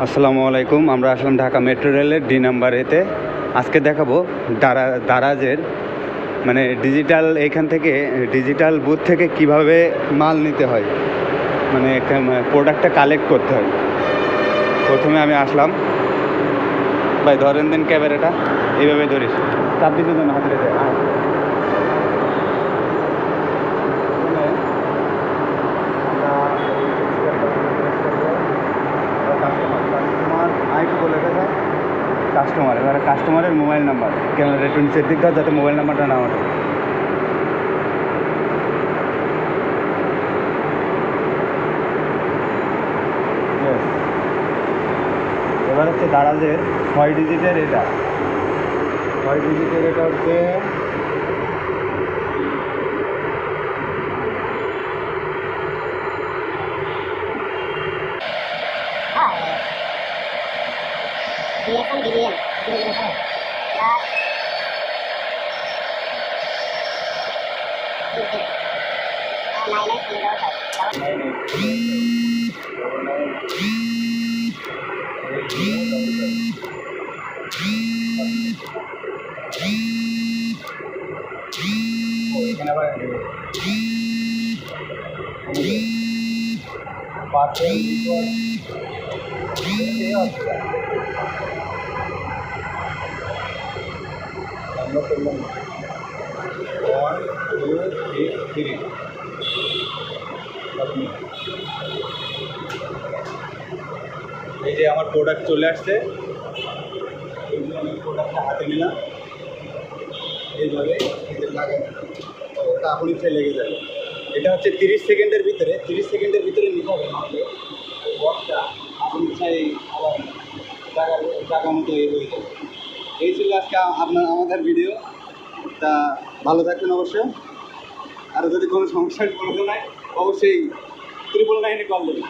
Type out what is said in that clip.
আসসালামু আলাইকুম, আমরা আসলাম ঢাকা মেট্রো রেলের ডি নাম্বার এতে। আজকে দেখাবো দারা, দারাজের মানে ডিজিটাল এখান থেকে, ডিজিটাল বুথ থেকে কীভাবে মাল নিতে হয়। মানে প্রোডাক্টটা কালেক্ট করতে হয়। প্রথমে আমি আসলাম। ভাই, ধরেন দেন ক্যামেরাটা। এইভাবে ধরিস। চাপ দিতে হাতে কাস্টমার এবার কাস্টমারের মোবাইল নাম্বার ক্যামেরা একটু নিচের দিক যাতে মোবাইল নাম্বারটা না ওঠে. এবার হচ্ছে দারাজের ছয় ডিজিটের এটা ছয় ডিজিটের এটা হচ্ছে হ্যাঁ ডিএসএম ডিবিএম ডিবিএম আর nine eight three double five এখানে আবার পার্সেল আমরা করলাম এই যে আমার প্রোডাক্ট চলে আসছে। আমি প্রোডাক্টটা হাতে নিলাম এইভাবে লাগানো ওটা এখনই ফেলে লেগে যাবে এটা হচ্ছে তিরিশ সেকেন্ডের ভিতরে, তিরিশ সেকেন্ডের ভিতরে নিতে হবে। ওই বক্সটা আপনি চাই জায়গা মতো এ হয়ে যাবে এই ছিল আজকে আপনার আমাদের ভিডিও তা ভালো থাকবেন অবশ্যই। আর যদি কোনো সমস্যার প্রয়োজন হয় অবশ্যই ত্রিপল নাইনে কল দেবেন